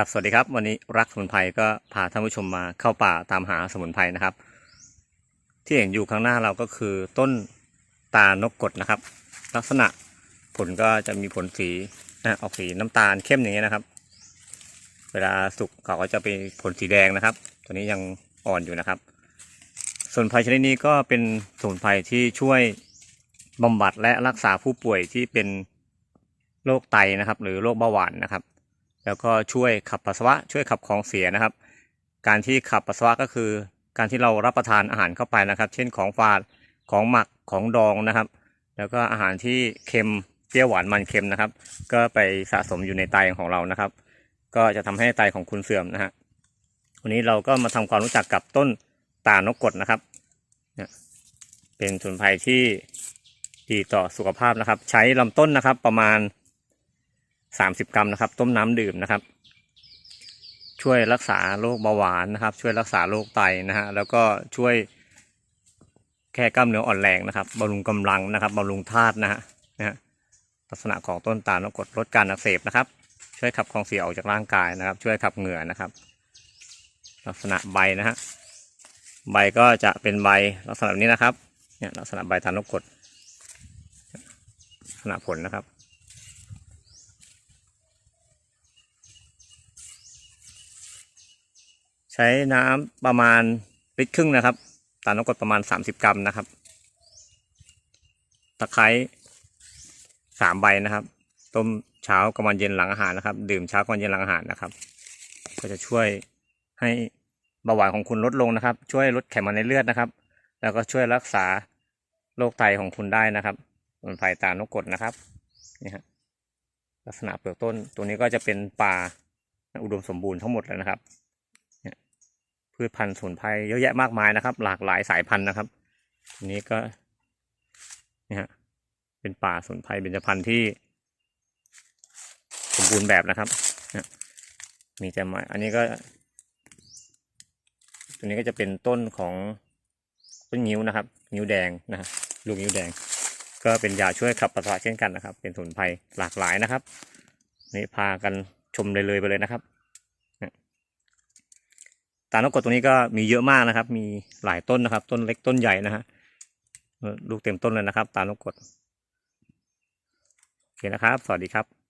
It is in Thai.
ครับสวัสดีครับ วันนี้รักสมุนไพรก็พาท่านผู้ชมมาเข้าป่าตามหาสมุนไพรนะครับ ที่เห็นอยู่ข้างหน้าเราก็คือต้นตาลนกกดนะครับ ลักษณะผลก็จะมีผลสีนะออกสีน้ำตาลเข้มอย่างเงี้ยนะครับ เวลาสุกเขาก็จะเป็นผลสีแดงนะครับ ตัวนี้ยังอ่อนอยู่นะครับสมุนไพรชนิดนี้ก็เป็นสมุนไพรที่ช่วยบำบัดและรักษาผู้ป่วยที่เป็นโรคไตนะครับ หรือโรคเบาหวานนะครับ แล้วก็ช่วยขับปัสสาวะช่วยขับของเสียนะครับ การที่ขับปัสสาวะก็คือ การที่เรารับประทานอาหารเข้าไปนะครับ เช่นของฝาดของหมักของดองนะครับ แล้วก็อาหารที่เค็มเปรี้ยวหวานมันเค็มนะครับ ก็ไปสะสมอยู่ในไตของเรานะครับ ก็จะทำให้ไตของคุณเสื่อมนะฮะวันนี้เราก็มาทำความรู้จักกับต้นตาลนกกดนะครับเนี่ยเป็นสมุนไพรที่ดีต่อสุขภาพนะครับ ใช้ลำต้นนะครับประมาณ 30 กรัมนะครับ ต้มน้ำดื่มนะครับ ช่วยรักษาโรคเบาหวานนะครับ ช่วยรักษาโรคไตนะฮะแล้วก็ช่วยแก้กล้ามเนื้ออ่อนแรงนะครับบำรุงกำลังนะครับบำรุงธาตุนะฮะนะฮะลักษณะของต้นตาลนกกดลดการอักเสบนะครับ ช่วยขับของเสียออกจากร่างกายนะครับ ช่วยขับเหงื่อนะครับ ลักษณะใบนะฮะใบก็จะเป็นใบลักษณะแบบนี้นะครับเนี่ยลักษณะใบตาลนกกดลักษณะผลนะครับ ใช้น้ำประมาณลิตรครึ่งนะครับตาลนกกดประมาณ 30 กรัมนะครับ ตะไคร้สามใบนะครับ ต้มเช้ากลางวันเย็นหลังอาหารนะครับ ดื่มเช้ากลางวันเย็นหลังอาหารนะครับ ก็จะช่วยให้เบาหวานของคุณลดลงนะครับ ช่วยลดไขมันในเลือดนะครับ แล้วก็ช่วยรักษาโรคไตของคุณได้นะครับมุนไพรตาลนกกดนะครับนี่ฮะลักษณะเปลือกต้นตัวนี้ก็จะเป็นป่าอุดมสมบูรณ์ทั้งหมดเลยนะครับ พืชพันธุ์สมุนไพรเยอะแยะมากมายนะครับ หลากหลายสายพันธุ์นะครับทีนี้ก็เนี่ยฮะเป็นป่าสมุนไพรเบญจพรรณที่ สมบูรณ์แบบนะครับนี่ยมีแต่ไม้อันนี้ก็ ตัวนี้ก็จะเป็นต้นของต้นงิ้วนะครับงิ้วแดงนะลูกงิ้วแดง ก็เป็นยาช่วยขับปัสสาวะเช่นกันนะครับ เป็นสมุนไพรหลากหลายนะครับ นี่พากันชมเลยๆไปเลยนะครับ ตานกกดตรงนี้ก็มีเยอะมากนะครับ มีหลายต้นนะครับ ต้นเล็กต้นใหญ่นะฮะลูกเต็มต้นเลยนะครับ ตานกกดโอเคนะครับ สวัสดีครับ